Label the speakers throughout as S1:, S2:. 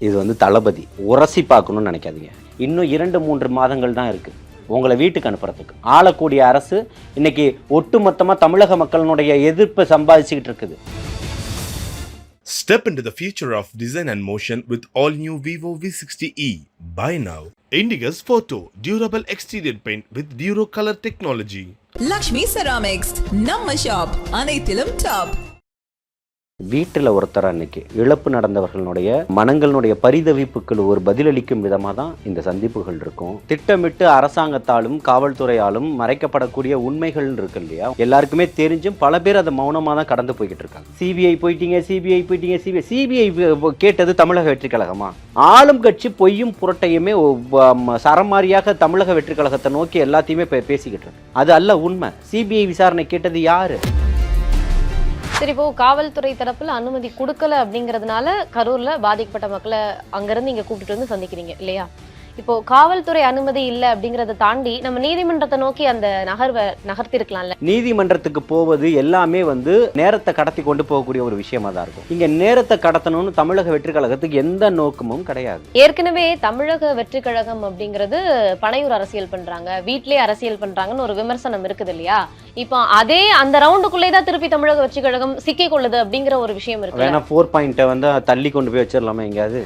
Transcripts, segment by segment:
S1: இது வந்து தளபதி உரசி பார்க்கணும்னு நினைக்காதீங்க இன்னும் இரண்டு மூன்று மாதங்கள் தான் இருக்கு உங்களை வீட்டுக்கு அனுப்புறதுக்கு ஆளக்கூடிய அரசு இன்னைக்கு ஒட்டுமொத்தமாக தமிழக மக்களினுடைய எதிர்ப்பை சம்பாதிச்சுக்கிட்டு இருக்குது
S2: Step into the future of design and motion with all new Vivo V60e. Buy now. Indigo's Photo Durable Exterior Paint with Duro Color Technology.
S3: Lakshmi ceramics நம்ம ஷாப் அனைத்திலும் டாப்
S1: வீட்டில் ஒருத்தர் அன்னைக்கு இழப்பு நடந்தவர்களுடைய மனங்களுடைய பரிதவிப்புக்கு ஒரு பதிலளிக்கும் விதமாக தான் இந்த சந்திப்புகள் இருக்கும். திட்டமிட்டு அரசாங்கத்தாலும் காவல்துறையாலும் மறைக்கப்படக்கூடிய உண்மைகள் இருக்கு இல்லையா? எல்லாருக்குமே தெரிஞ்சும் பல பேர் அதை மௌனமாக தான் கடந்து போய்கிட்டு இருக்காங்க. சிபிஐ போயிட்டீங்க சிபிஐ போயிட்டீங்க சிபிஐ சிபிஐ கேட்டது தமிழக வெற்றி கழகமா? ஆளும் கட்சி பொய்யும் புரட்டையுமே சரமாரியாக தமிழக வெற்றி கழகத்தை நோக்கி எல்லாத்தையுமே பேசிக்கிட்டு இருக்கு. அது அல்ல உண்மை. சிபிஐ விசாரணை கேட்டது யாரு?
S4: சரி இப்போ காவல்துறை தரப்புல அனுமதி கொடுக்கல அப்படிங்கறதுனால கரூர்ல பாதிக்கப்பட்ட மக்களை அங்கிருந்து இங்க கூப்பிட்டு வந்து சந்திக்கிறீங்க இல்லையா? இப்போ காவல்துறை அனுமதி இல்ல அப்படிங்கறத தாண்டி நம்ம நீதிமன்றத்தை நோக்கி அந்த நகர்வை நகர்த்திருக்கலாம்ல.
S1: நீதிமன்றத்துக்கு போவது எல்லாமே வந்து நேரத்தை கடத்தி கொண்டு போகக்கூடிய ஒரு விஷயமா தான் இருக்கும். இங்க நேரத்தை கடத்தணும்னு தமிழக வெற்றி கழகத்துக்கு எந்த நோக்கமும் கிடையாது.
S4: ஏற்கனவே தமிழக வெற்றி கழகம் அப்படிங்கிறது பனையூர் அரசியல் பண்றாங்க வீட்லயே அரசியல் பண்றாங்கன்னு ஒரு விமர்சனம் இருக்குது இல்லையா? இப்போ அதே அந்த ரவுண்டுக்குள்ளே தான் திருப்பி தமிழக வெற்றி கழகம் சிக்கிக் கொள்ளுது அப்படிங்கிற ஒரு விஷயம் இருக்கு
S1: வேணா ஃபோர் பாயிண்ட்டை வந்து தள்ளி கொண்டு போய் வச்சிடலாமா எங்கேயாவது?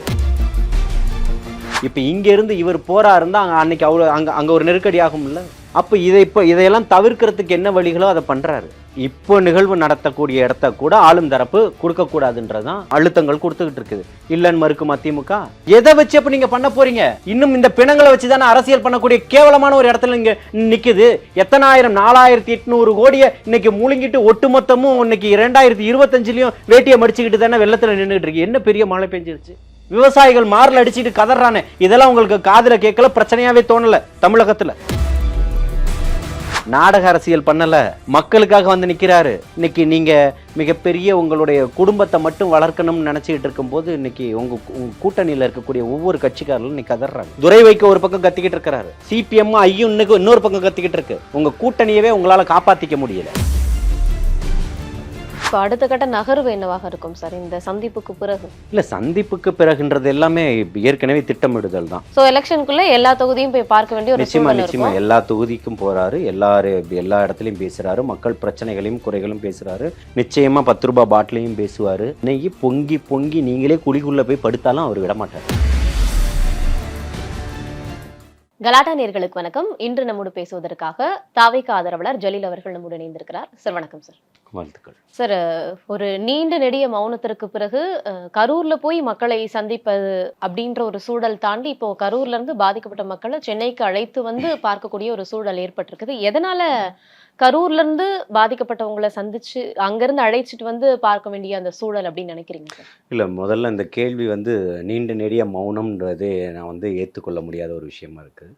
S1: இப்போ இங்கேருந்து இவர் போரா அங்கே அன்னைக்கு அவ்வளோ அங்கே அங்கே ஒரு நெருக்கடி ஆகும்ல? அப்போ இதை இப்போ இதையெல்லாம் தவிர்க்கிறதுக்கு என்ன வழிகளோ அதை பண்றாரு. இப்போ நிகழ்வு நடத்தக்கூடிய இடத்த கூட ஆளும் தரப்பு கொடுக்கக்கூடாதுன்றதான் அழுத்தங்கள் கொடுத்துக்கிட்டு இருக்குது. இல்லைன்னு மறுக்கும் அதிமுக எதை வச்சு அப்போ நீங்க பண்ண போறீங்க? இன்னும் இந்த பிணங்களை வச்சு தானே அரசியல் பண்ணக்கூடிய கேவலமான ஒரு இடத்துல இங்கே நிக்குது. எத்தனாயிரம் நாலாயிரத்தி எட்நூறு கோடியை இன்னைக்கு முழுங்கிட்டு ஒட்டுமொத்தமும் இன்னைக்கு இரண்டாயிரத்தி இருபத்தஞ்சிலையும் வேட்டியை மடிச்சுக்கிட்டு தானே வெள்ளத்துல நின்றுட்டு இருக்கு. என்ன பெரிய மழை பெஞ்சிருச்சு? விவசாயிகள் மாரில் அடிச்சுட்டு கதறானே. இதெல்லாம் உங்களுக்கு காதில் கேட்கல பிரச்சனையாவே தோணல தமிழகத்துல. நாடக அரசியல் பண்ணல மக்களுக்காக வந்து நிற்கிறாரு இன்னைக்கு நீங்க மிகப்பெரிய உங்களுடைய குடும்பத்தை மட்டும் வளர்க்கணும்னு நினைச்சிட்டு இருக்கும்போது இன்னைக்கு உங்க கூட்டணியில் இருக்கக்கூடிய ஒவ்வொரு கட்சிக்காரர்களும் இன்னைக்கு கதறாங்க. துரை வைக்க ஒரு பக்கம் கத்திக்கிட்டு இருக்கிறாரு. சிபிஎம் ஐயும் இன்னைக்கு இன்னொரு பக்கம் கத்திக்கிட்டு இருக்கு. உங்க கூட்டணியவே உங்களால காப்பாத்திக்க முடியல.
S4: இப்போ அடுத்த கட்ட நகர்வு என்னவாக இருக்கும் சார் இந்த சந்திப்புக்கு பிறகு.
S1: இல்ல சந்திப்புக்கு பிறகுன்றது எல்லாமே ஏற்கனவே திட்டமிடுதல் தான்.
S4: சோ எலெக்ஷனுக்குள்ள எல்லா தொகுதியும் போய் பார்க்க வேண்டிய ஒரு
S1: நிச்சயமா நிச்சயமா. எல்லா தொகுதிக்கும் போறாரு. எல்லாரு எல்லா இடத்துலயும் பேசுறாரு. மக்கள் பிரச்சனைகளையும் குறைகளும் பேசுறாரு. நிச்சயமா பத்து ரூபாய் பாட்டிலையும் பேசுவாரு. இன்னைக்கு பொங்கி பொங்கி நீங்களே குழிக்குள்ள போய் படுத்தாலும் அவர் விட மாட்டார்
S4: கலாட்டா நேர்களுக்கு வணக்கம். இன்று நம்மோடு பேசுவதற்காக தாவைக்க ஆதரவாளர் ஜலீல் அவர்கள் நம்மோடு இணைந்திருக்கிறார். சார் வணக்கம் சார்.
S1: வாழ்த்துக்கள்.
S4: சார் ஒரு நீண்ட நெடிய மௌனத்திற்கு பிறகு கரூர்ல போய் மக்களை சந்திப்பது அப்படின்ற ஒரு சூழல் தாண்டி இப்போ கரூர்ல இருந்து பாதிக்கப்பட்ட மக்களை சென்னைக்கு அழைத்து வந்து பார்க்கக்கூடிய ஒரு சூழல் ஏற்பட்டிருக்குது. எதனால கரூர்ல இருந்து பாதிக்கப்பட்டவங்களை சந்திச்சு அங்கிருந்து அழைச்சிட்டு வந்து பார்க்க வேண்டிய அந்த சூழல் அப்படின்னு நினைக்கிறீங்க
S1: இல்ல முதல்ல இந்த கேள்வி வந்து நீண்ட நெடிய மௌனம்ன்றதே நான் வந்து ஏத்துக்கொள்ள முடியாத ஒரு விஷயமா இருக்கு.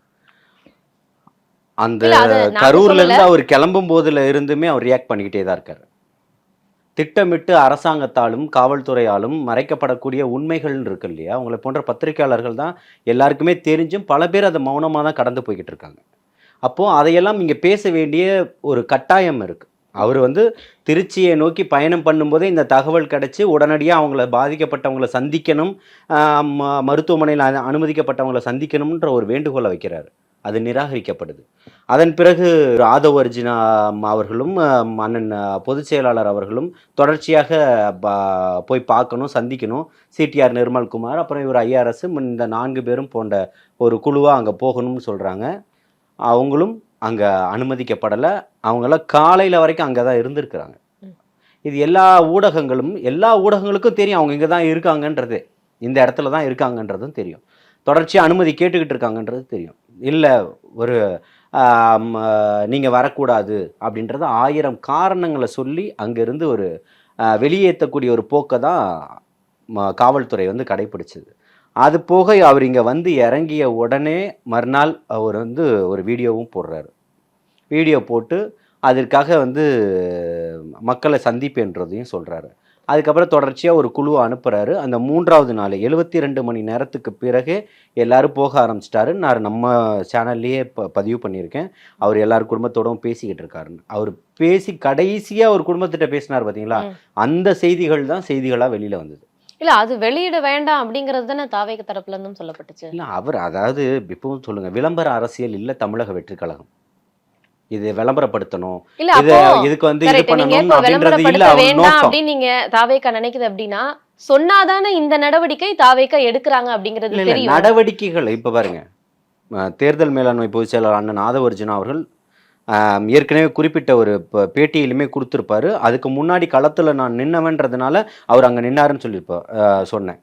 S1: அந்த கரூர்ல. இருந்து அவர் கிளம்பும் போதுல இருந்துமே அவர் ரியாக்ட் பண்ணிக்கிட்டே தான் இருக்காரு. திட்டமிட்டு அரசாங்கத்தாலும் காவல்துறையாலும் மறைக்கப்படக்கூடிய உண்மைகள் இருக்கு இல்லையா? உங்களை போன்ற பத்திரிகையாளர்கள் தான் எல்லாருக்குமே தெரிஞ்சும் பல பேர் அதை மௌனமாக தான் கடந்து போய்கிட்டு இருக்காங்க. அப்போது அதையெல்லாம் இங்கே பேச வேண்டிய ஒரு கட்டாயம் இருக்குது அவர் வந்து திருச்சியை நோக்கி பயணம் பண்ணும்போதே இந்த தகவல் கிடச்சி உடனடியாக அவங்கள பாதிக்கப்பட்டவங்கள சந்திக்கணும் ம- மருத்துவமனையில் அனு- அனுமதிக்கப்பட்டவங்கள சந்திக்கணும்ன்ற ஒரு வேண்டுகோளை வைக்கிறார். அது நிராகரிக்கப்படுது. அதன் பிறகு ராதவ் அர்ஜுனா அவர்களும் அண்ணன் பொதுச் செயலாளர் அவர்களும் தொடர்ச்சியாக போய் பார்க்கணும் சந்திக்கணும். சிடிஆர் நிர்மல்குமார் அப்புறம் இவர் ஐஆர்எஸ் இந்த நான்கு பேரும் போன்ற ஒரு குழுவாக அங்கே போகணும்னு சொல்கிறாங்க அவங்களும் அங்கே அனுமதிக்கப்படலை. அவங்களாம் காலையில் வரைக்கும் அங்கே தான் இருந்திருக்கிறாங்க இது எல்லா ஊடகங்களும் எல்லா ஊடகங்களுக்கும் தெரியும் அவங்க இங்கே தான் இருக்காங்கன்றது. இந்த இடத்துல தான் இருக்காங்கன்றதும் தெரியும். தொடர்ச்சியாக அனுமதி கேட்டுக்கிட்டு இருக்காங்கன்றது தெரியும். இல்லை ஒரு நீங்கள் வரக்கூடாது அப்படின்றது ஆயிரம் காரணங்களை சொல்லி அங்கேருந்து ஒரு வெளியேற்றக்கூடிய ஒரு போக்கை தான் காவல்துறை வந்து கடைப்பிடிச்சது அது போக அவர் இங்கே வந்து இறங்கிய உடனே மறுநாள் அவர் வந்து ஒரு வீடியோவும் போடுறாரு. வீடியோ போட்டு அதற்காக வந்து மக்களை சந்திப்புன்றதையும் சொல்கிறாரு அதுக்கப்புறம் தொடர்ச்சியாக ஒரு குழுவை அனுப்புகிறாரு அந்த மூன்றாவது நாள் எழுபத்தி ரெண்டு மணி நேரத்துக்கு பிறகு எல்லாரும் போக ஆரம்பிச்சிட்டாரு. நான் நம்ம சேனல்லையே ப பதிவு பண்ணியிருக்கேன். அவர் எல்லார் குடும்பத்தோடவும் பேசிக்கிட்டு இருக்காருன்னு. அவர் பேசி கடைசியாக ஒரு குடும்பத்திட்ட பேசினார் பார்த்தீங்களா. அந்த செய்திகள் தான் செய்திகளாக வெளியில் வந்தது.
S4: இல்ல அது வெளியிட வேண்டாம் அப்படிங்கிறது தானே தாவேக தரப்புல இருந்தும் சொல்லப்பட்டுச்சு.
S1: இல்ல அவர் அதாவது இப்பவும் சொல்லுங்க விளம்பர அரசியல் இல்ல தமிழக வெற்றி கழகம். இது விளம்பரப்படுத்தணும்.
S4: இல்ல
S1: இது இதுக்கு வந்து இது பண்ணணும் அப்படின்றது இல்ல
S4: வேண்டாம் அப்படின்னு நீங்க தாவேக்கா நினைக்குது அப்படின்னா சொன்னாதானே இந்த நடவடிக்கை தாவேக்கா எடுக்கிறாங்க அப்படிங்கிறது
S1: நடவடிக்கைகள் இப்ப பாருங்க தேர்தல் மேலாண்மை பொதுச் செயலாளர் அண்ணன் ஆதவர்ஜுனா அவர்கள் ஏற்கனவே குறிப்பிட்ட ஒரு பேட்டியிலுமே கொடுத்துருப்பாரு. அதுக்கு முன்னாடி களத்துல நான் நின்னவன்றதுனால அவர் அங்க நின்னாருன்னு சொல்லியிருப்பா அஹ், சொன்னேன்.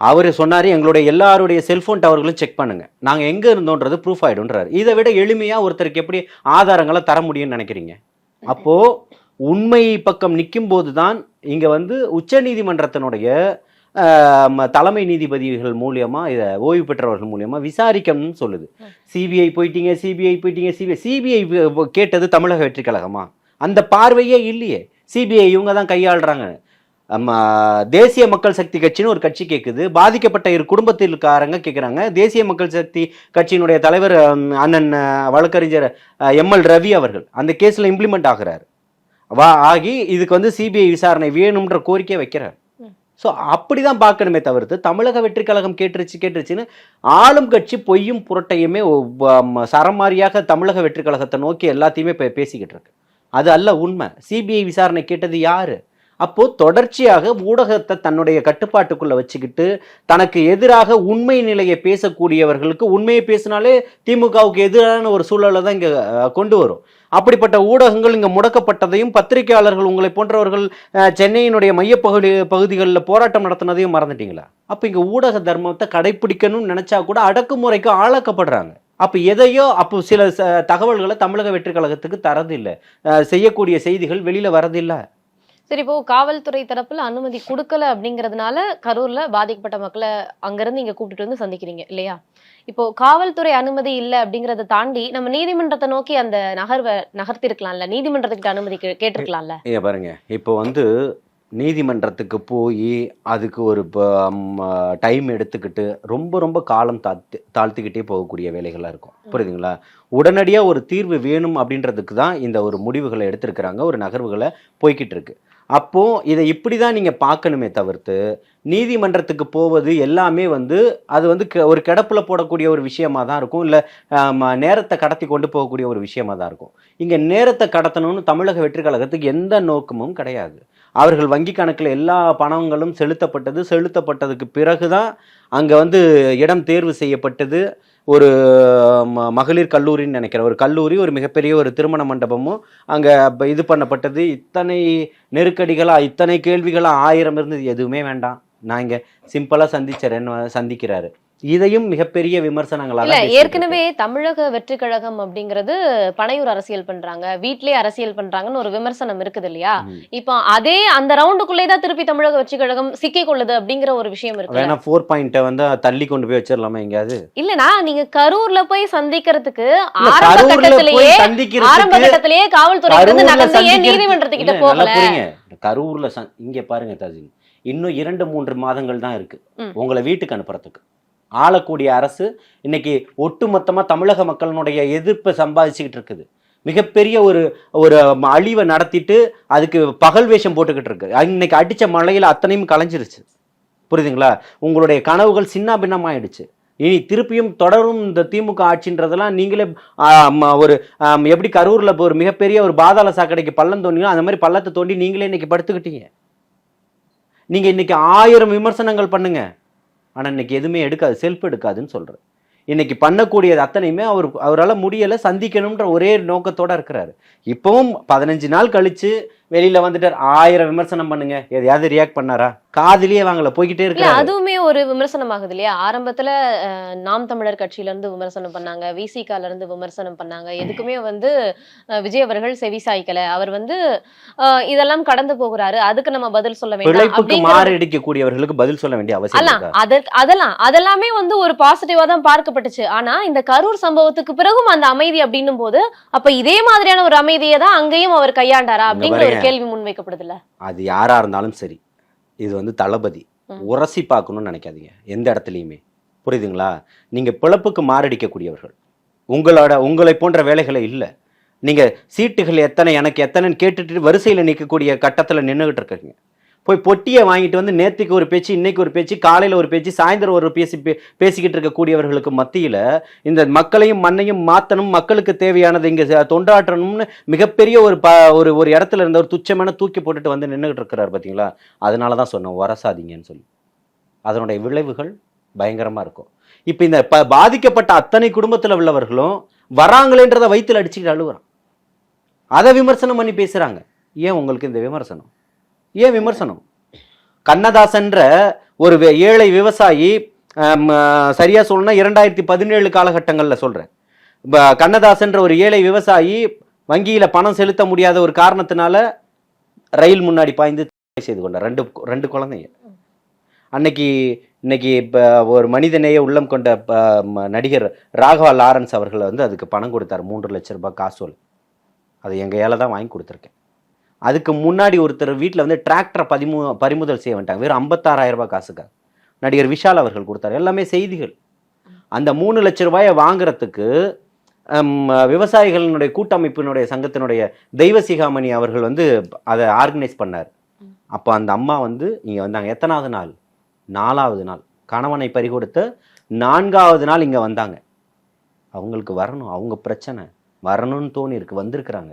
S1: அவர் சொன்னாரு எங்களுடைய எல்லாருடைய செல்போன் டவர்களும் செக் பண்ணுங்க. நாங்க எங்க இருந்தோன்றது ப்ரூஃப் ஆயிடும்ன்றாரு. இதை விட எளிமையா ஒருத்தருக்கு எப்படி ஆதாரங்களை தர முடியும்னு நினைக்கிறீங்க? அப்போ உண்மை பக்கம் நிற்கும் போதுதான் இங்க வந்து உச்சநீதிமன்றத்தினுடைய தலைமை நீதிபதிகள் மூலியமா இதை ஓய்வு பெற்றவர்கள் மூலியமா விசாரிக்கணும்னு சொல்லுது. சிபிஐ போயிட்டீங்க சிபிஐ போயிட்டீங்க சிபிஐ சிபிஐ கேட்டது தமிழக வெற்றி கழகமா அந்த பார்வையே இல்லையே. சிபிஐ இவங்க தான் கையாளுறாங்க. நம்ம தேசிய மக்கள் சக்தி கட்சின்னு ஒரு கட்சி கேட்குது பாதிக்கப்பட்ட இரு குடும்பத்திற்காரங்க கேட்குறாங்க தேசிய மக்கள் சக்தி கட்சியினுடைய தலைவர் அண்ணன் வழக்கறிஞர் எம்எல் ரவி அவர்கள் அந்த கேஸில் இம்ப்ளிமெண்ட் ஆகுறாரு. வா ஆகி இதுக்கு வந்து சிபிஐ விசாரணை வேணும்ன்ற கோரிக்கையை வைக்கிறார். ஸோ அப்படி தான் பார்க்கணுமே தவிர்த்து தமிழக வெற்றி கழகம் கேட்டுருச்சு கேட்டுருச்சுன்னு ஆளும் கட்சி பொய்யும் புரட்டையுமே சரமாரியாக தமிழக வெற்றி கழகத்தை நோக்கி எல்லாத்தையுமே பே- பேசிக்கிட்டு இருக்கு. அது அல்ல உண்மை. சிபிஐ விசாரணை கேட்டது யாரு? அப்போது தொடர்ச்சியாக ஊடகத்தை தன்னுடைய கட்டுப்பாட்டுக்குள்ளே வச்சுக்கிட்டு தனக்கு எதிராக உண்மை நிலையை பேசக்கூடியவர்களுக்கு உண்மையை பேசினாலே திமுகவுக்கு எதிரான ஒரு சூழலை தான் இங்கே கொண்டு வரும். அப்படிப்பட்ட ஊடகங்கள் இங்கே முடக்கப்பட்டதையும் பத்திரிகையாளர்கள் உங்களை போன்றவர்கள் சென்னையினுடைய மையப்பகுதி பகுதிகளில் போராட்டம் நடத்தினதையும் மறந்துட்டீங்களா? அப்போ இங்கே ஊடக தர்மத்தை கடைபிடிக்கணும்னு நினச்சா கூட அடக்குமுறைக்கு ஆளாக்கப்படுறாங்க. அப்போ எதையோ அப்போ சில ச- தகவல்களை தமிழக வெற்றி கழகத்துக்கு தரதில்லை செய்யக்கூடிய செய்திகள் வெளியில் வரதில்லை.
S4: சரி இப்போ காவல்துறை தரப்புல அனுமதி கொடுக்கல அப்படிங்கறதுனால கரூர்ல பாதிக்கப்பட்ட மக்களை அங்கிருந்து இங்க கூப்பிட்டுட்டு வந்து சந்திக்கிறீங்க இல்லையா? இப்போ காவல்துறை அனுமதி இல்ல அப்படிங்கறத தாண்டி நம்ம நீதிமன்றத்தை நோக்கி அந்த நகர்வை நகர்த்திருக்கலாம்ல நீதிமன்றத்துக்கிட்ட அனுமதி கேட்டிருக்கலாம்ல?
S1: ஏ பாருங்க. இப்போ வந்து நீதிமன்றத்துக்கு போய் அதுக்கு ஒரு டைம் எடுத்துக்கிட்டு ரொம்ப ரொம்ப காலம் தாழ்த்து தாழ்த்திக்கிட்டே போகக்கூடிய வேலைகளாக இருக்கும். புரியுதுங்களா? உடனடியாக ஒரு தீர்வு வேணும் அப்படின்றதுக்கு தான் இந்த ஒரு முடிவுகளை எடுத்திருக்கிறாங்க ஒரு நகர்வுகளை போய்கிட்டு இருக்கு. அப்போது இதை இப்படி தான் நீங்கள் பார்க்கணுமே தவிர்த்து நீதிமன்றத்துக்கு போவது எல்லாமே வந்து அது வந்து க- ஒரு கிடப்பில் போடக்கூடிய ஒரு விஷயமா தான் இருக்கும். இல்லை நேரத்தை கடத்தி கொண்டு போகக்கூடிய ஒரு விஷயமா தான் இருக்கும். இங்கே நேரத்தை கடத்தணும்னு தமிழக வெற்றி கழகத்துக்கு எந்த நோக்கமும் கிடையாது. அவர்கள் வங்கி கணக்கில் எல்லா பணங்களும் செலுத்தப்பட்டது. செலுத்தப்பட்டதுக்கு பிறகு தான் அங்கே வந்து இடம் தேர்வு செய்யப்பட்டது. ஒரு மகளிர் கல்லூரின்னு நினைக்கிறேன். ஒரு கல்லூரி ஒரு மிகப்பெரிய ஒரு திருமண மண்டபமும் அங்கே இது பண்ணப்பட்டது. இத்தனை நெருக்கடிகளாக இத்தனை கேள்விகளாக ஆயிரம் இருந்தது. எதுவுமே வேண்டாம். நான் இங்கே சிம்பிளாக சந்திச்சறேன்னு சந்திக்கிறாரு. இதையும் மிகப்பெரிய விமர்சனங்களாக
S4: ஏற்கனவே தமிழக வெற்றி கழகம் அப்படிங்கிறது பனையூர் அரசியல் பண்றாங்க வீட்லயே அரசியல் பண்றாங்கன்னு ஒரு விமர்சனம் இருக்குது இல்லையா. இப்போ அதே அந்த ரவுண்டுக்குள்ளே தான் திருப்பி தமிழக வெற்றி கழகம் சிக்கிக் கொள்ளுது அப்படிங்கிற ஒரு விஷயம் இருக்கு.
S1: வேணா ஃபோர் பாயிண்ட்டை வந்து தள்ளி கொண்டு போய் வச்சிடலாமா எங்கேயாவது?
S4: இல்லனா நீங்க கரூர்ல போய் சந்திக்கிறதுக்கு ஆரம்ப கட்டத்திலேயே ஆரம்ப கட்டத்திலேயே காவல்துறை இருந்து
S1: கரூர்ல
S4: நகர்ந்து ஏன் நீதிமன்றத்துக்கிட்ட போகல?
S1: கரூர்ல இங்க பாருங்க தஜின். இன்னும் இரண்டு மூன்று மாதங்கள் தான் இருக்கு. உங்களை வீட்டுக்கு அனுப்புறதுக்கு. ஆளக்கூடிய அரசு இன்னைக்கு ஒட்டுமொத்தமாக தமிழக மக்களினுடைய எதிர்ப்பை சம்பாதிச்சுக்கிட்டு இருக்குது. மிகப்பெரிய ஒரு ஒரு அழிவை நடத்திட்டு அதுக்கு பகல் வேஷம் போட்டுக்கிட்டு இருக்கு. இன்னைக்கு அடித்த மழையில் அத்தனையும் கலைஞ்சிருச்சு. புரியுதுங்களா? உங்களுடைய கனவுகள் சின்ன பின்னமாயிடுச்சு இனி திருப்பியும் தொடரும் இந்த திமுக ஆட்சின்றதெல்லாம் நீங்களே ஒரு எப்படி கரூரில் ஒரு மிகப்பெரிய ஒரு பாதாள சாக்கடைக்கு பள்ளம் தோண்டினோ அந்த மாதிரி பள்ளத்தை தோண்டி நீங்களே இன்னைக்கு படுத்துக்கிட்டீங்க. நீங்கள் இன்னைக்கு ஆயிரம் விமர்சனங்கள் பண்ணுங்கள் ஆனால் இன்னைக்கு எதுவுமே எடுக்காது செல்ஃப் எடுக்காதுன்னு சொல்கிறார் இன்னைக்கு பண்ணக்கூடியது அத்தனையுமே அவர் அவரால் முடியலை சந்திக்கணுன்ற ஒரே நோக்கத்தோடு இருக்கிறாரு. இப்போவும் பதினஞ்சு நாள் கழித்து வெளியில வந்துட்டார் ஆயிரம் விமர்சனம் பண்ணுங்க. எதையாவது ரியாக்ட் பண்ணாரா? காதுலயே வாங்கல போய்கிட்டே இருக்கிறாரு
S4: அதுவுமே ஒரு விமர்சனம் ஆகுது இல்லையா? ஆரம்பத்துல நாம் தமிழர் கட்சியில இருந்து விமர்சனம் பண்ணாங்க விசிகால இருந்து விமர்சனம் பண்ணாங்க. எதுக்குமே வந்து விஜய் அவர்கள் செவி சாய்க்கல. அவர் வந்து இதெல்லாம் கடந்து போகிறாரு. அதுக்கு நம்ம பதில் சொல்ல வேண்டாம்
S1: பிழைப்புக்கு
S4: அப்படிங்கிற
S1: மாரடிக்கக்கூடியவர்களுக்கு பதில் சொல்ல வேண்டிய அவசியம் இருக்கா?
S4: அதெல்லாம் அதெல்லாமே வந்து ஒரு பாசிட்டிவா தான் பார்க்கப்பட்டுச்சு. ஆனா இந்த கரூர் சம்பவத்துக்கு பிறகும் அந்த அமைதி அப்படின்னும் போது அப்ப இதே மாதிரியான ஒரு அமைதியை தான் அங்கேயும் அவர் கையாண்டாரா அப்படிங்கிற. கேள்வி முன்வைக்கப்படுதுல்ல
S1: அது யாரா இருந்தாலும் சரி. இது வந்து தளபதி. உரசி பார்க்கணும்னு நினைக்காதீங்க. எந்த இடத்துலையுமே. புரியுதுங்களா? நீங்க பிழப்புக்கு மாரடிக்கக்கூடியவர்கள். உங்களோட உங்களை போன்ற வேலைகளை இல்லை. நீங்க சீட்டுகள் எத்தனை எனக்கு எத்தனைன்னு கேட்டுட்டு வரிசையில் நிற்கக்கூடிய கட்டத்தில் நின்றுகிட்டு இருக்கீங்க. போய் பொட்டியை வாங்கிட்டு வந்து நேற்றுக்கு ஒரு பேச்சு இன்னைக்கு ஒரு பேச்சு காலையில் ஒரு பேச்சு சாயந்தரம் ஒரு பேசி பேசிக்கிட்டு இருக்கக்கூடியவர்களுக்கு மத்தியில் இந்த மக்களையும் மண்ணையும் மாற்றணும் மக்களுக்கு தேவையானது இங்கே தொண்டாற்றணும்னு மிகப்பெரிய ஒரு ப ஒரு ஒரு இடத்துல இருந்த ஒரு துச்சமான தூக்கி போட்டுட்டு வந்து நின்றுகிட்டு இருக்கிறார் பார்த்தீங்களா அதனால தான் சொன்னோம் வரசாதீங்கன்னு சொல்லி. அதனுடைய விளைவுகள் பயங்கரமாக இருக்கும். இப்போ இந்த ப பாதிக்கப்பட்ட அத்தனை குடும்பத்தில் உள்ளவர்களும் வராங்களேன்றதை வயிற்றில் அடிச்சுக்கிட்டு அழுகுறான். அதை விமர்சனம் பண்ணி பேசுகிறாங்க ஏன் உங்களுக்கு இந்த விமர்சனம்? ஏன் விமர்சனம்? கண்ணதாசன்ற ஒரு ஏழை விவசாயி சரியா சொல்லணும்னா இரண்டாயிரத்தி பதினேழு காலகட்டங்களில் சொல்கிறேன் கண்ணதாசன்ற ஒரு ஏழை விவசாயி வங்கியில் பணம் செலுத்த முடியாத ஒரு காரணத்தினால ரயில் முன்னாடி பாய்ந்து செய்து கொண்டார். ரெண்டு ரெண்டு குழந்தைங்க. அன்னைக்கு இன்னைக்கு இப்போ ஒரு மனிதநேய உள்ளம் கொண்ட ப, நடிகர் ராகவா லாரன்ஸ் அவர்களை வந்து அதுக்கு பணம் கொடுத்தார். மூன்று லட்ச ரூபாய் காசோல். அது எங்கள் ஏழை தான் வாங்கி கொடுத்துருக்கேன். அதுக்கு முன்னாடி ஒருத்தர் வீட்டில் வந்து டிராக்டரை பதிமு பறிமுதல் செய்ய வந்துட்டாங்க. வெறும் ஐம்பத்தாறாயிரம் ரூபாய் காசுக்காக நடிகர் விஷால் அவர்கள் கொடுத்தார். எல்லாமே செய்திகள். அந்த மூணு லட்ச ரூபாயை வாங்குறதுக்கு விவசாயிகளினுடைய கூட்டமைப்பினுடைய சங்கத்தினுடைய தெய்வ சிகாமணி அவர்கள் வந்து அதை ஆர்கனைஸ் பண்ணார். அப்போ அந்த அம்மா வந்து இங்கே வந்தாங்க. எத்தனாவது நாள்? நாலாவது நாள். கணவனை பறிகொடுத்த நான்காவது நாள் இங்கே வந்தாங்க. அவங்களுக்கு வரணும். அவங்க பிரச்சனை. வரணும்னு தோணி இருக்கு வந்திருக்கிறாங்க.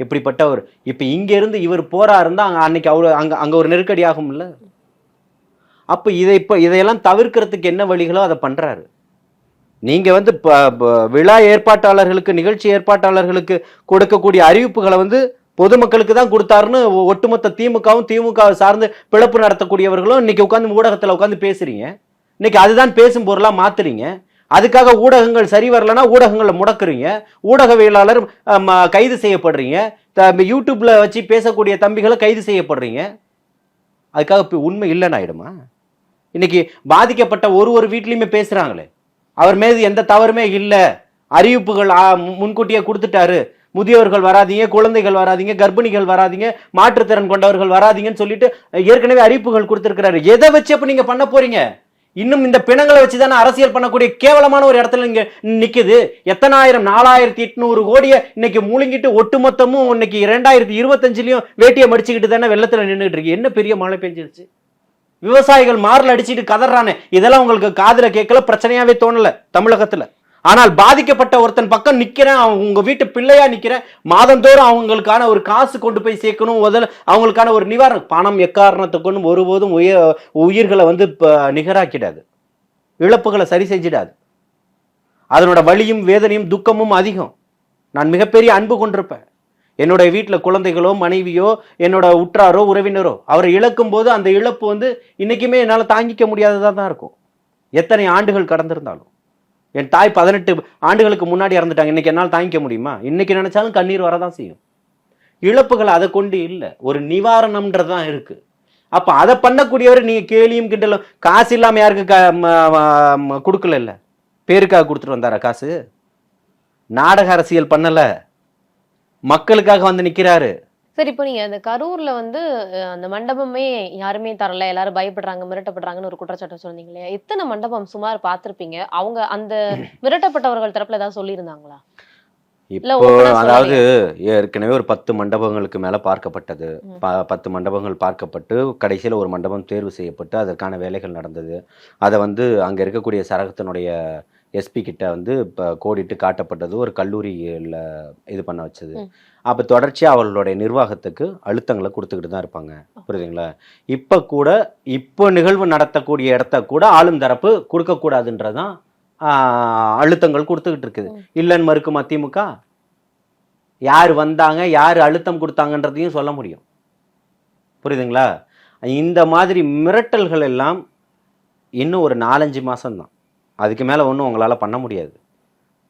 S1: இப்படிப்பட்டவர். இப்போ இங்கேருந்து இவர் போறாருந்தா அங்கே அன்னைக்கு அவ்வளோ அங்கே அங்கே ஒரு நெருக்கடி ஆகும்ல? அப்போ இதை இப்போ இதையெல்லாம் தவிர்க்கிறதுக்கு என்ன வழிகளோ அதை பண்ணுறாரு நீங்கள் வந்து ப- ப- விழா ஏற்பாட்டாளர்களுக்கு நிகழ்ச்சி ஏற்பாட்டாளர்களுக்கு கொடுக்கக்கூடிய அறிவிப்புகளை வந்து பொதுமக்களுக்கு தான் கொடுத்தாருன்னு ஒட்டுமொத்த திமுகவும் திமுக சார்ந்து பிழப்பு நடத்தக்கூடியவர்களும் இன்னைக்கு உட்காந்து ஊடகத்தில் உட்காந்து பேசுறீங்க. இன்னைக்கு அதுதான் பேசும் பொருளாக மாத்துறீங்க. அதுக்காக ஊடகங்கள் சரி வரலன்னா ஊடகங்களை முடக்குறீங்க. ஊடகவியலாளர் கைது செய்யப்படுறீங்க. த- யூடியூப்ல வச்சு பேசக்கூடிய தம்பிகளை கைது செய்யப்படுறீங்க. அதுக்காக இப்போ உண்மை இல்லைன்னு ஆயிடுமா? இன்னைக்கு பாதிக்கப்பட்ட ஒரு ஒரு வீட்லையுமே பேசுறாங்களே. அவர் மீது எந்த தவறுமே இல்லை. அறிவிப்புகள் முன்கூட்டியே கொடுத்துட்டாரு. முதியோர்கள் வராதீங்க குழந்தைகள் வராதீங்க கர்ப்பிணிகள் வராதீங்க மாற்றுத்திறன் கொண்டவர்கள் வராதிங்கன்னு சொல்லிட்டு ஏற்கனவே அறிவிப்புகள் கொடுத்துருக்கிறாரு. எதை வச்சு அப்ப நீங்க பண்ண போறீங்க? இன்னும் இந்த பிணங்களை வச்சு தானே அரசியல் பண்ணக்கூடிய கேவலமான ஒரு இடத்துல இங்க நிக்குது. எத்தனாயிரம் நாலாயிரத்தி எட்நூறு கோடியை இன்னைக்கு முழுங்கிட்டு ஒட்டுமொத்தமும் இன்னைக்கு இரண்டாயிரத்தி இருபத்தஞ்சுலயும் வேட்டியை மடிச்சுக்கிட்டு தானே வெள்ளத்துல நின்றுட்டு இருக்கு. என்ன பெரிய மழை பெஞ்சிருச்சு? விவசாயிகள் மாரில் அடிச்சுட்டு கதறானே. இதெல்லாம் உங்களுக்கு காதில் கேட்கல பிரச்சனையாவே தோணல தமிழகத்துல. ஆனால் பாதிக்கப்பட்ட ஒருத்தன் பக்கம் நிற்கிறேன் அவங்க உங்கள் வீட்டு பிள்ளையாக நிற்கிறேன் மாதந்தோறும் அவங்களுக்கான ஒரு காசு கொண்டு போய் சேர்க்கணும் முதல்ல அவங்களுக்கான ஒரு நிவாரணம். பணம் எக்காரணத்தை கொண்டும் ஒருபோதும் உய உயிர்களை வந்து நிகராக்கிடாது. இழப்புகளை சரி செஞ்சிடாது. அதனோட வலியும் வேதனையும் துக்கமும் அதிகம். நான் மிகப்பெரிய அன்பு கொண்டிருப்பேன். என்னுடைய வீட்டில் குழந்தைகளோ மனைவியோ என்னோட உற்றாரோ உறவினரோ அவரை இழக்கும் போது அந்த இழப்பு வந்து இன்றைக்குமே என்னால் தாங்கிக்க முடியாததாக தான் இருக்கும். எத்தனை ஆண்டுகள் கடந்திருந்தாலும். என் தாய் பதினெட்டு ஆண்டுகளுக்கு முன்னாடி இறந்துட்டாங்க. இன்னைக்கு என்னால் தாங்கிக்க முடியுமா? இன்னைக்கு நினைச்சாலும் கண்ணீர் வரதான் செய்யும். இழப்புகள் அதை கொண்டு இல்லை. ஒரு நிவாரணம்ன்றது தான் இருக்கு. அப்போ அதை பண்ணக்கூடியவர் நீங்கள் கேலியும் கிண்டலும் காசு இல்லாமல் யாருக்கு க- ம- கொடுக்கல இல்லை? பேருக்காக கொடுத்துட்டு வந்தாரா காசு? நாடக அரசியல் பண்ணலை. மக்களுக்காக வந்து நிற்கிறாரு
S4: சரி இப்போ நீங்க அந்த கரூர்ல வந்து அந்த மண்டபமே யாருமே தரல எல்லாரும் பயப்படுறாங்க மிரட்டப்படுறாங்கன்னு ஒரு குற்றச்சாட்டு சொன்னீங்க இல்லையா? எத்தனை மண்டபம் சுமார் பார்த்திருப்பீங்க? அவங்க அந்த மிரட்டப்பட்டவர்கள் தரப்புல ஏதாவது சொல்லியிருந்தாங்களா?
S1: இப்போ அதாவது ஏற்கனவே ஒரு பத்து மண்டபங்களுக்கு மேல பார்க்கப்பட்டது. பத்து மண்டபங்கள் பார்க்கப்பட்டு கடைசியில் ஒரு மண்டபம் தேர்வு செய்யப்பட்டு அதற்கான வேலைகள் நடந்தது. அதை வந்து அங்க இருக்கக்கூடிய சரகத்தினுடைய எஸ்பி கிட்ட வந்து இப்போ கோடிட்டு காட்டப்பட்டது ஒரு கல்லூரியில் இது பண்ண வச்சது. அப்போ தொடர்ச்சியாக அவர்களுடைய நிர்வாகத்துக்கு அழுத்தங்களை கொடுத்துக்கிட்டு தான் இருப்பாங்க. புரியுதுங்களா? இப்போ கூட இப்போ நிகழ்வு நடத்தக்கூடிய இடத்த கூட ஆளும் தரப்பு கொடுக்கக்கூடாதுன்றதான் ஆஹ், அழுத்தங்கள் கொடுத்துக்கிட்டு இருக்குது. இல்லைன்னு மறுக்குமா திமுக? யார் வந்தாங்க யார் அழுத்தம் கொடுத்தாங்கன்றதையும் சொல்ல முடியும். புரியுதுங்களா? இந்த மாதிரி மிரட்டல்கள் எல்லாம் இன்னும் ஒரு நாலஞ்சு மாதம்தான் அதுக்கு மேலே ஒன்றும் உங்களால் பண்ண முடியாது.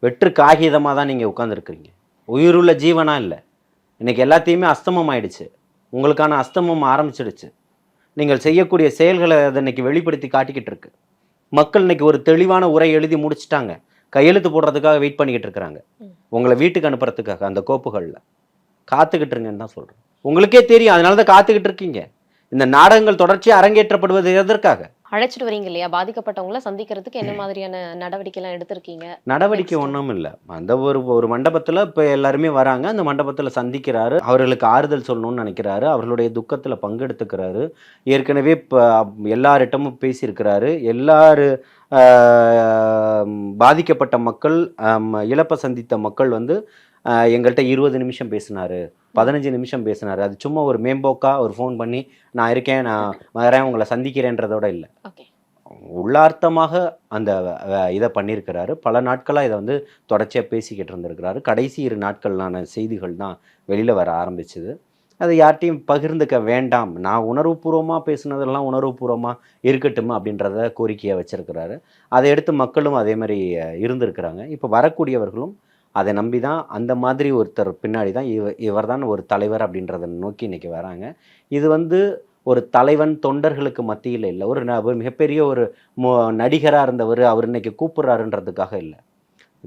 S1: வெற்று காகிதமாக தான் நீங்கள் உட்காந்துருக்குறீங்க உயிருள்ள ஜீவனாக இல்லை. இன்னைக்கு எல்லாத்தையுமே அஸ்தமம் ஆயிடுச்சு உங்களுக்கான அஸ்தமம் ஆரம்பிச்சிடுச்சு. நீங்கள் செய்யக்கூடிய செயல்களை அதை இன்னைக்கு வெளிப்படுத்தி காட்டிக்கிட்டு இருக்கு. மக்கள் இன்னைக்கு ஒரு தெளிவான உரை எழுதி முடிச்சிட்டாங்க. கையெழுத்து போடுறதுக்காக வெயிட் பண்ணிக்கிட்டு இருக்கிறாங்க. உங்களை வீட்டுக்கு அனுப்புறதுக்காக அந்த கோப்புகளில். காத்துக்கிட்டு இருங்கன்னு தான் சொல்கிறேன் உங்களுக்கே தெரியும். அதனால தான் காத்துக்கிட்டு இருக்கீங்க. இந்த நாடகங்கள் தொடர்ச்சியாக அரங்கேற்றப்படுவது எதற்காக?
S4: அழைச்சிட்டு வரீங்க இல்லையா? பாதிக்கப்பட்டவங்கள சந்திக்கிறதுக்கு என்ன மாதிரியான நடவடிக்கை எல்லாம் எடுத்திருக்கீங்க?
S1: நடவடிக்கை ஒன்றும் இல்லை. அந்த ஒரு ஒரு மண்டபத்தில் இப்போ எல்லாருமே வராங்க. அந்த மண்டபத்தில் சந்திக்கிறாரு. அவர்களுக்கு ஆறுதல் சொல்லணும்னு நினைக்கிறாரு. அவர்களுடைய துக்கத்தில் பங்கெடுத்துக்கிறாரு. ஏற்கனவே இப்போ எல்லாரிட்டமும் பேசியிருக்கிறாரு. எல்லாரு பாதிக்கப்பட்ட மக்கள் இழப்பை சந்தித்த மக்கள் வந்து எங்கள்கிட்ட இருபது நிமிஷம் பேசினாரு. பதினஞ்சு நிமிஷம் பேசினாரு. அது சும்மா ஒரு மேம்போக்கா ஒரு ஃபோன் பண்ணி நான் இருக்கேன் நான் வரேன் உங்களை சந்திக்கிறேன்றதோட இல்லை. உள்ளார்த்தமாக அந்த இதை பண்ணியிருக்கிறாரு பல நாட்களாக இதை வந்து தொடர்ச்சியாக பேசிக்கிட்டு இருந்திருக்கிறாரு. கடைசி இரு நாட்களான செய்திகள் தான் வெளியில் வர ஆரம்பிச்சுது. அதை யார்ட்டையும் பகிர்ந்துக்க வேண்டாம். நான் உணர்வுபூர்வமாக பேசுனதெல்லாம் உணர்வுபூர்வமாக இருக்கட்டும் அப்படின்றத கோரிக்கையை வச்சிருக்கிறாரு. அதை எடுத்து மக்களும் அதே மாதிரி இருந்திருக்கிறாங்க. இப்போ வரக்கூடியவர்களும் அதை நம்பி தான் அந்த மாதிரி ஒருத்தர் பின்னாடி தான் இவ இவர் தான் ஒரு தலைவர் அப்படின்றத நோக்கி இன்னைக்கு வராங்க. இது வந்து ஒரு தலைவன் தொண்டர்களுக்கு மத்தியில் இல்லை. ஒரு மிகப்பெரிய ஒரு நடிகராக இருந்தவர் அவர் இன்னைக்கு கூப்பிட்றாருன்றதுக்காக இல்லை.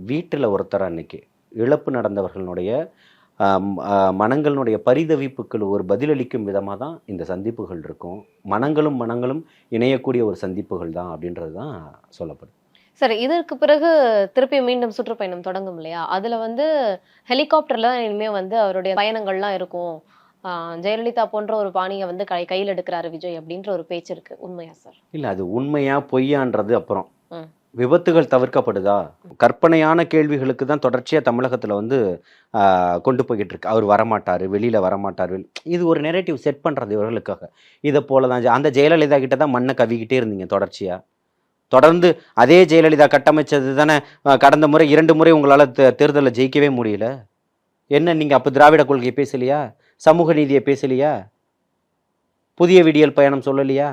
S1: வீட்டில் ஒருத்தர் அன்னைக்கு இழப்பு நடந்தவர்களுடைய மனங்களுடைய பரிதவிப்புக்கு ஒரு பதிலளிக்கும் விதமாக தான் இந்த சந்திப்புகள் இருக்கும். மனங்களும் மனங்களும் இணையக்கூடிய ஒரு சந்திப்புகள் தான் அப்படின்றது தான் சொல்லப்படுது.
S4: சரி இதற்கு பிறகு திருப்பி மீண்டும் சுற்றுப்பயணம் தொடங்கும் இல்லையா? அதுல வந்து ஹெலிகாப்டர்ல தான் இனிமே வந்து அவருடைய பயணங்கள்லாம் இருக்கும். ஜெயலலிதா போன்ற ஒரு பாணியை வந்து கை கையில் எடுக்கிறாரு விஜய் அப்படின்ற ஒரு பேச்சு இருக்கு. உண்மையா சார்
S1: இல்லை அது உண்மையா பொய்யான்றது அப்புறம். விபத்துகள் தவிர்க்கப்படுதா? கற்பனையான கேள்விகளுக்கு தான் தொடர்ச்சியாக தமிழகத்தில் வந்து கொண்டு போய்கிட்டு இருக்கு. அவர் வரமாட்டார் வெளியில் வரமாட்டார். இது ஒரு நெரேட்டிவ் செட் பண்ணுறது இவர்களுக்காக. இதை போல தான் அந்த ஜெயலலிதா கிட்ட தான் மண்ணை கவிக்கிட்டே இருந்தீங்க தொடர்ச்சியாக தொடர்ந்து அதே ஜெயலலிதா கட்டமைச்சது தானே கடந்த முறை இரண்டு முறை உங்களால் தேர்தலில் ஜெயிக்கவே முடியல. என்ன நீங்கள் அப்போ திராவிட கொள்கையை பேசலையா? சமூக நீதியை பேசலையா? புதிய விடியல் பயணம் சொல்லலையா?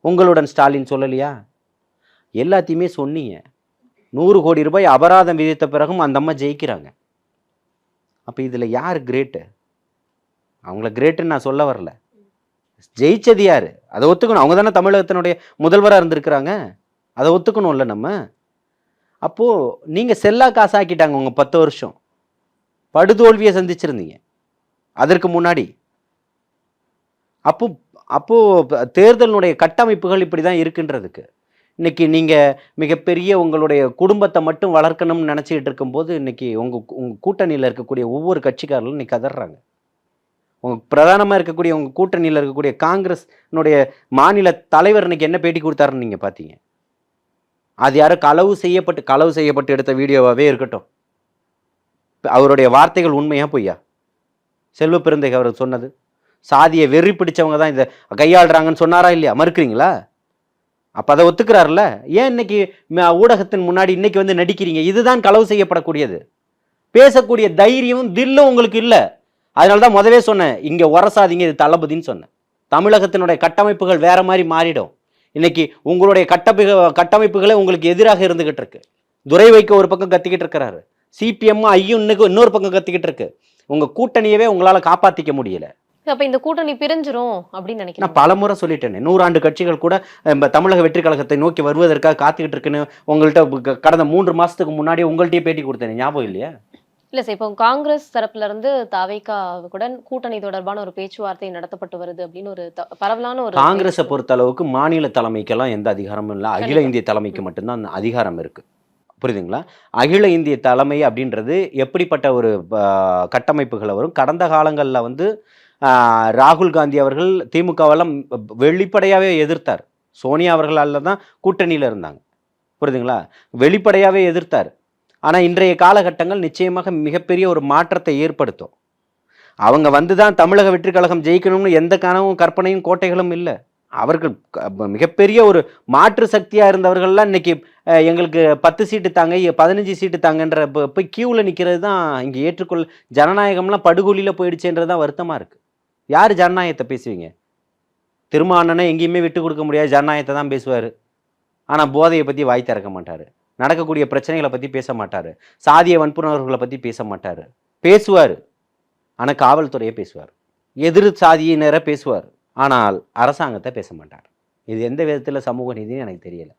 S1: உங்களுடன் ஸ்டாலின் சொல்லலையா? எல்லாத்தையுமே சொன்னீங்க. நூறு கோடி ரூபாய் அபராதம் விதித்த பிறகும் அந்த அம்மா ஜெயிக்கிறாங்க. அப்போ இதில் யார் கிரேட்டு? அவங்கள கிரேட்டுன்னு நான் சொல்ல வரல. ஜெயிச்சது யார்? அதை ஒத்துக்கணும். அவங்க தானே தமிழகத்தினுடைய முதல்வராக இருந்திருக்கிறாங்க. அதை ஒத்துக்கணும்ல நம்ம? அப்போது நீங்கள் செல்லா காசாக்கிட்டாங்க உங்கள் பத்து வருஷம். படுதோல்வியை சந்திச்சிருந்தீங்க. அதற்கு முன்னாடி. அப்போ அப்போது தேர்தலினுடைய கட்டமைப்புகள் இப்படி தான் இருக்குன்றதுக்கு. இன்றைக்கி நீங்கள் மிகப்பெரிய உங்களுடைய குடும்பத்தை மட்டும் வளர்க்கணும்னு நினச்சிக்கிட்டு இருக்கும்போது இன்றைக்கி உங்கள் உங்கள் கூட்டணியில் இருக்கக்கூடிய ஒவ்வொரு கட்சிக்காரர்களும் இன்னைக்கு கதறாங்க உங்கள் பிரதானமாக இருக்கக்கூடிய உங்கள் கூட்டணியில் இருக்கக்கூடிய காங்கிரஸ்னுடைய மாநில தலைவர் இன்னைக்கு என்ன பேட்டி கொடுத்தாருன்னு நீங்கள் பார்த்தீங்க அது யாரும் களவு செய்யப்பட்டு களவு செய்யப்பட்டு எடுத்த வீடியோவாகவே இருக்கட்டும். அவருடைய வார்த்தைகள் உண்மையாக பொய்யா? செல்வ பிறந்தை அவர் சொன்னது. சாதியை வெறி பிடிச்சவங்க தான் இதை கையாளுறாங்கன்னு சொன்னாரா இல்லையா? மறுக்கிறீங்களா? அப்போ அதை ஒத்துக்கிறாருல்ல? ஏன் இன்னைக்கு ஊடகத்தின் முன்னாடி இன்னைக்கு வந்து நடிக்கிறீங்க? இதுதான் களவு செய்யப்படக்கூடியது. பேசக்கூடிய தைரியமும் தில்லும் உங்களுக்கு இல்லை. அதனால தான் முதவே சொன்னேன் இங்கே உரசாதீங்க இது தளபதின்னு சொன்னேன். தமிழகத்தினுடைய கட்டமைப்புகள் வேற மாதிரி மாறிடும். இன்னைக்கு உங்களுடைய கட்டமைப்பு கட்டமைப்புகளே உங்களுக்கு எதிராக இருந்துகிட்டு இருக்கு. துரை வைக்க ஒரு பக்கம் கத்திக்கிட்டு இருக்கிறாரு. சிபிஎம் ஐயும் இன்னைக்கு இன்னொரு பக்கம் கத்திக்கிட்டு இருக்கு. உங்க கூட்டணியவே உங்களால காப்பாத்திக்க முடியல.
S4: அப்ப இந்த கூட்டணி பிரிஞ்சிரும் அப்படின்னு
S1: நான்
S4: நினைக்கிறேன்
S1: பலமுறை சொல்லிட்டேனே நூறாண்டு கட்சிகள் கூட நம்ம தமிழக வெற்றி கழகத்தை நோக்கி வருவதற்காக காத்துக்கிட்டு இருக்குன்னு உங்கள்கிட்ட கடந்த மூன்று மாசத்துக்கு முன்னாடி உங்கள்கிட்டயே பேட்டி கொடுத்தேனே ஞாபகம் இல்லையா?
S4: இல்ல சார் இப்போ காங்கிரஸ் தரப்புல இருந்து தாவேக்காவுடன் கூட்டணி தொடர்பான ஒரு பேச்சுவார்த்தை நடத்தப்பட்டு வருது அப்படின்னு ஒரு பரவலான ஒரு
S1: காங்கிரஸை. பொறுத்த அளவுக்கு மாநில தலைமைக்கெல்லாம் எந்த அதிகாரமும் இல்லை. அகில. இந்திய தலைமைக்கு மட்டும்தான் அதிகாரம் இருக்கு. புரியுதுங்களா? அகில இந்திய தலைமை அப்படின்றது எப்படிப்பட்ட ஒரு கட்டமைப்புகளை வரும்? கடந்த காலங்களில் வந்து ராகுல் காந்தி அவர்கள் திமுகவெல்லாம் வெளிப்படையாகவே எதிர்த்தார். சோனியா அவர்களால் தான் கூட்டணியில் இருந்தாங்க. புரியுதுங்களா? வெளிப்படையாகவே எதிர்த்தார். ஆனால் இன்றைய காலகட்டங்கள் நிச்சயமாக மிகப்பெரிய ஒரு மாற்றத்தை ஏற்படுத்தும். அவங்க வந்து தான் தமிழக வெற்றி கழகம் ஜெயிக்கணும்னு எந்த கனவும் கற்பனையும் கோட்டைகளும் இல்லை. அவர்கள் மிகப்பெரிய ஒரு மாற்று சக்தியாக இருந்தவர்கள்லாம் இன்னைக்கு எங்களுக்கு பத்து சீட்டு தாங்க பதினஞ்சு சீட்டு தாங்கன்ற போய் கியூவில் நிற்கிறது தான் இங்கே ஏற்றுக்கொள் ஜனநாயகம்லாம் படுகொலியில் போயிடுச்சுன்றது தான் வருத்தமாக இருக்குது யார் ஜனநாயகத்தை பேசுவீங்க? திருமாவண்ணனை எங்கேயுமே விட்டு கொடுக்க முடியாது ஜனநாயகத்தை தான் பேசுவார். ஆனால் போதையை பற்றி வாய் திறக்க மாட்டார். நடக்கக்கூடிய பிரச்சனைகளை பற்றி பேச மாட்டார் சாதிய வன்புணர்வுகளை பற்றி பேச மாட்டார் பேசுவார். ஆனால் காவல்துறையை பேசுவார். எதிர் சாதியினரை பேசுவார். ஆனால் அரசாங்கத்தை பேச மாட்டார் இது எந்த விதத்தில் சமூக நீதின்னு எனக்கு தெரியலை.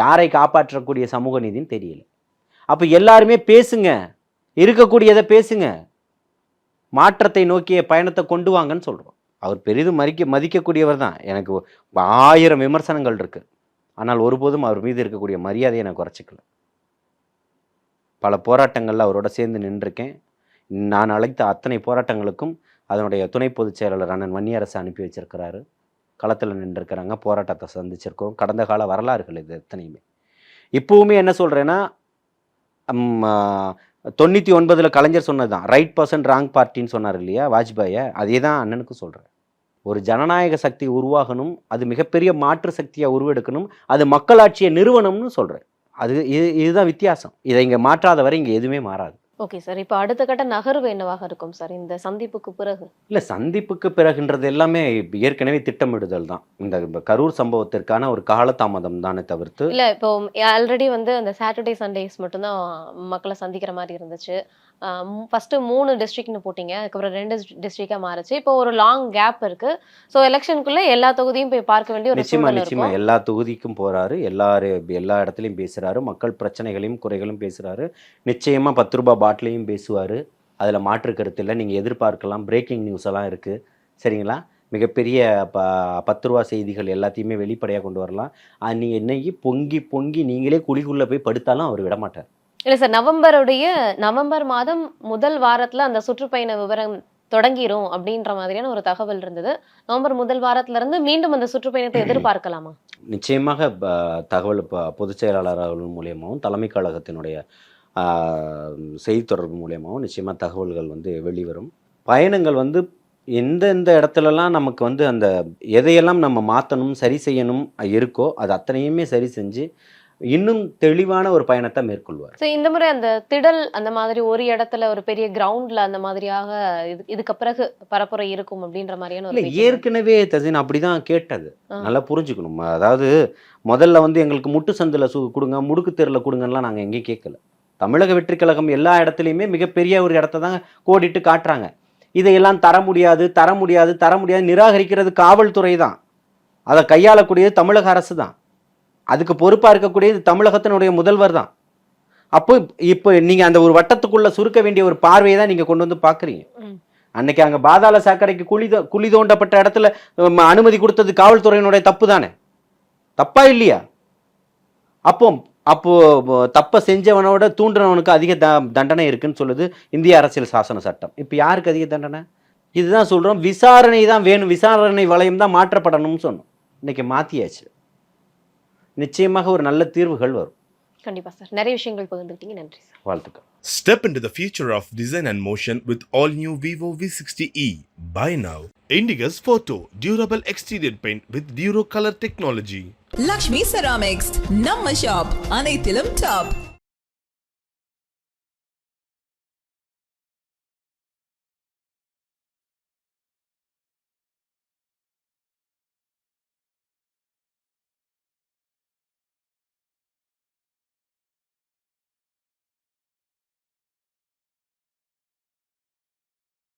S1: யாரை காப்பாற்றக்கூடிய சமூக நீதின்னு தெரியல. அப்போ எல்லாருமே பேசுங்க. இருக்கக்கூடியதை பேசுங்க. மாற்றத்தை நோக்கிய பயணத்தை கொண்டு வாங்கன்னு சொல்கிறோம் அவர் பெரிதும் மதிக்க மதிக்கக்கூடியவர் தான். எனக்கு ஆயிரம் விமர்சனங்கள் இருக்குது ஆனால் ஒருபோதும் அவர் மீது இருக்கக்கூடிய மரியாதையை நான் குறைச்சிக்கல. பல போராட்டங்களில் அவரோட சேர்ந்து நின்றுருக்கேன். நான் அழைத்த அத்தனை போராட்டங்களுக்கும் அதனுடைய துணை பொதுச் செயலாளர் அண்ணன் வன்னியரசு அனுப்பி வச்சிருக்கிறாரு. களத்தில் நின்றுருக்கிறாங்க போராட்டத்தை சந்திச்சிருக்கிறோம். கடந்த கால வரலாறுகள் இது எத்தனையுமே. இப்போவுமே என்ன சொல்கிறேன்னா தொண்ணூற்றி ஒன்பதில் கலைஞர் சொன்னது தான் ரைட் பர்சன் ராங் பார்ட்டின்னு சொன்னார் இல்லையா வாஜ்பாயை? அதே தான் அண்ணனுக்கும் சொல்கிறேன் ஒரு ஜனநாயக சக்தி உருவாகணும் அது மிகப்பெரிய மாற்று சக்தியாக உருவெடுக்கணும் அது மக்களாட்சியை நிறுவனம்னு சொல்கிறேன் அது இது இதுதான் வித்தியாசம். இதை இங்கே மாற்றாத வரை இங்கே எதுவுமே மாறாது.
S4: Okay sir. இப்போ அடுத்த கட்ட நகர்வு என்னவாக இருக்கும் சார்? இந்த சந்திப்புக்கு பிறகு.
S1: இல்லை சந்திப்புக்கு பிறகுன்றது எல்லாமே ஏற்கனவே திட்டமிடுதல் தான். இந்த கரூர் சம்பவத்திற்கான ஒரு காலதாமதம் தானே தவிர்த்து.
S4: இல்ல இப்போ ஆல்ரெடி வந்து அந்த சாட்டர்டே சண்டேஸ் மட்டும்தான் மக்களை சந்திக்கிற மாதிரி இருந்துச்சு. ஃபர்ஸ்ட் மூணு டிஸ்ட்ரிக்ட்னு போட்டீங்க. அதுக்கப்புறம் ரெண்டு டிஸ்ட்ரிக்டா மாறுச்சு. இப்போ ஒரு லாங் கேப் இருக்கு. ஸோ எலெக்ஷனுக்குள்ள எல்லா தொகுதியும் போய் பார்க்க வேண்டிய ஒரு
S1: நிச்சயமா
S4: சூழல்
S1: நிச்சயமா.
S4: இருக்கும்.
S1: எல்லா தொகுதிக்கும் போறாரு. எல்லாரு எல்லா இடத்துலையும் பேசுறாரு. மக்கள் பிரச்சனைகளையும் குறைகளும் பேசுறாரு. நிச்சயமா பத்து ரூபாய் பாட்டிலையும் பேசுவாரு. அதுல மாற்று கருத்து இல்லை. நீங்க எதிர்பார்க்கலாம். பிரேக்கிங் நியூஸ் எல்லாம் இருக்கு. சரிங்களா? மிகப்பெரிய ப பத்து ரூபா செய்திகள் எல்லாத்தையுமே வெளிப்படையாக கொண்டு வரலாம். நீ என்னைக்கு பொங்கி பொங்கி நீங்களே குழிக்குள்ள போய் படுத்தாலும் அவர் விட மாட்டார்
S4: இல்ல சார் நவம்பருடைய நவம்பர் மாதம் முதல் வாரத்துல அந்த சுற்றுப்பயண விவரம் தொடங்கிரும் அப்படின்ற மாதிரியான ஒரு தகவல் இருந்தது. நவம்பர் முதல் வாரத்துல இருந்து மீண்டும் அந்த சுற்றுப்பயணத்தை எதிர்பார்க்கலாமா?
S1: நிச்சயமாக தகவல் பொதுச் செயலாளர் அவர்கள் மூலியமாகவும் தலைமை கழகத்தினுடைய செய்தி தொடர்பு மூலியமாகவும் நிச்சயமாக தகவல்கள் வந்து வெளிவரும். பயணங்கள் வந்து எந்தெந்த இடத்துலலாம் நமக்கு வந்து அந்த எதையெல்லாம் நம்ம மாற்றணும் சரி செய்யணும் இருக்கோ அது அத்தனையுமே சரி செஞ்சு இன்னும் தெளிவான ஒரு பயணத்தை மேற்கொள்வார்.
S4: சோ இந்த முறை அந்த திடல் அந்த மாதிரி ஒரு இடத்துல ஒரு பெரிய கிரவுண்ட்ல அந்த மாதிரியாக இது இதுக்கு பிறகு பரப்புரை இருக்கும் அப்படின்ற மாதிரியான ஒரு
S1: ஏற்கனவே தசின் அப்படிதான் கேட்டது. நல்லா புரிஞ்சுக்கணும். அதாவது முதல்ல வந்து எங்களுக்கு முட்டு சந்தில் சு கொடுங்க முடுக்கு தெருல கொடுங்கலாம் நாங்கள் எங்கேயும் கேட்கல. தமிழக வெற்றி கழகம் எல்லா இடத்துலையுமே மிகப்பெரிய ஒரு இடத்த தான் கோடிட்டு காட்டுறாங்க. இதையெல்லாம் தர முடியாது தர முடியாது தர முடியாது நிராகரிக்கிறது காவல்துறை தான். அதை கையாளக்கூடியது தமிழக அரசு தான். அதுக்கு பொறுப்பாக இருக்கக்கூடியது தமிழகத்தினுடைய முதல்வர் தான். அப்போ இப்போ நீங்கள் அந்த ஒரு வட்டத்துக்குள்ள சுருக்க வேண்டிய ஒரு பார்வையை தான் நீங்கள் கொண்டு வந்து பார்க்குறீங்க. அன்னைக்கு அங்கே பாதாள சாக்கடைக்கு குழி குழி தோண்டப்பட்ட இடத்துல அனுமதி கொடுத்தது காவல்துறையினுடைய தப்பு தானே? தப்பா இல்லையா? அப்போ அப்போ தப்பை செஞ்சவனோட தூண்டுனவனுக்கு அதிக த தண்டனை இருக்குன்னு சொல்லுது இந்திய அரசியல் சாசன சட்டம். இப்போ யாருக்கு அதிக தண்டனை? இதுதான் சொல்றோம். விசாரணை தான் வேணும். விசாரணை வளையம் தான் மாற்றப்படணும்னு சொன்னோம். இன்னைக்கு மாத்தியாச்சு. நிச்சயமாக ஒரு நல்ல தீர்வுகள் வரும்
S4: கண்டிப்பா சார் நிறைய விஷயங்கள் பகிர்ந்துக்கிட்டீங்க நன்றி சார்
S1: வாழ்த்துக்கள்
S2: Step into the future of design and motion with all new Vivo V60e. Buy now. Indigo's Photo Durable Exterior Paint with Duro Color Technology.
S3: Lakshmi ceramics நம்ம ஷாப் அனைத்திலும் டாப்